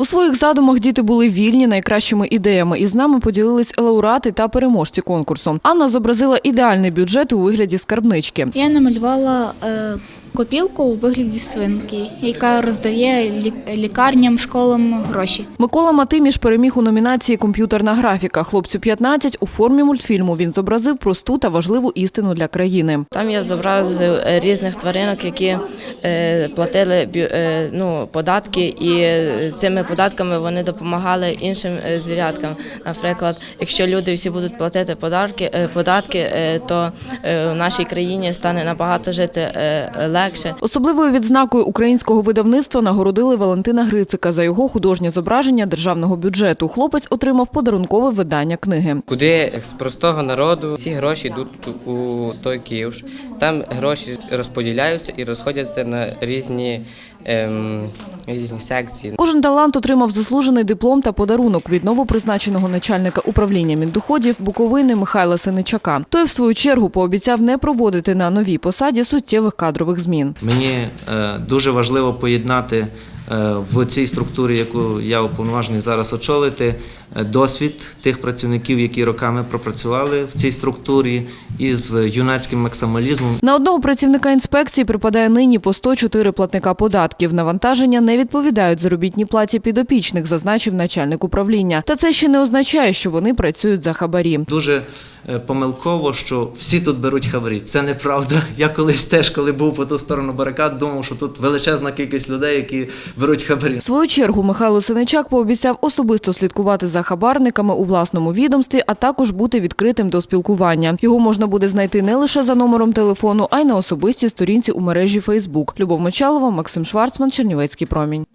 У своїх задумах діти були вільні найкращими ідеями, і з нами поділились лауреати та переможці конкурсу. Анна зобразила ідеальний бюджет у вигляді скарбнички. Я намалювала е, копілку у вигляді свинки, яка роздає лі- лікарням, школам гроші. Микола Матиміш переміг у номінації Комп'ютерна графіка. Хлопцю 15 у формі мультфільму. Він зобразив просту та важливу істину для країни. Там я зобразив е, різних тваринок, які е, платили е, ну, податки, і цими податками вони допомагали іншим звіряткам. Наприклад, якщо люди всі будуть платити податки, податки, то в нашій країні стане набагато жити е, легше. Особливою відзнакою українського видавництва нагородили Валентина Грицика за його художнє зображення державного бюджету. Хлопець отримав подарункове видання книги. Куди з простого народу всі гроші йдуть у той Київ. Там гроші розподіляються і розходяться на різні, ем, різні секції. Кожен талант отримав заслужений диплом та подарунок від новопризначеного начальника управління Міндоходів Буковини Михайла Синичака. Той, в свою чергу, пообіцяв не проводити на новій посаді суттєвих кадрових змін. Мені е, дуже важливо поєднати в цій структурі, яку я уповноважений зараз очолити, е, досвід тих працівників, які роками пропрацювали в цій структурі, із юнацьким максималізмом. На одного працівника інспекції припадає нині по 104 платника податків. Навантаження не відповідають заробітній платі підопічних, зазначив начальник управління. Та це ще не означає, що вони працюють за хабарі. Дуже е, помилково, що всі тут беруть хабарі. Це неправда. Я колись теж, коли був по ту сторону барикад, думав, що тут величезна кількість людей, які беруть хабарі. В свою чергу Михайло Синичак пообіцяв особисто слідкувати за хабарниками у власному відомстві, а також бути відкритим до спілкування. Його можна буде знайти не лише за номером телефону, а й на особистій сторінці у мережі Фейсбук. Любов Мочалова, Максим Шварцман, Чернівецький промінь.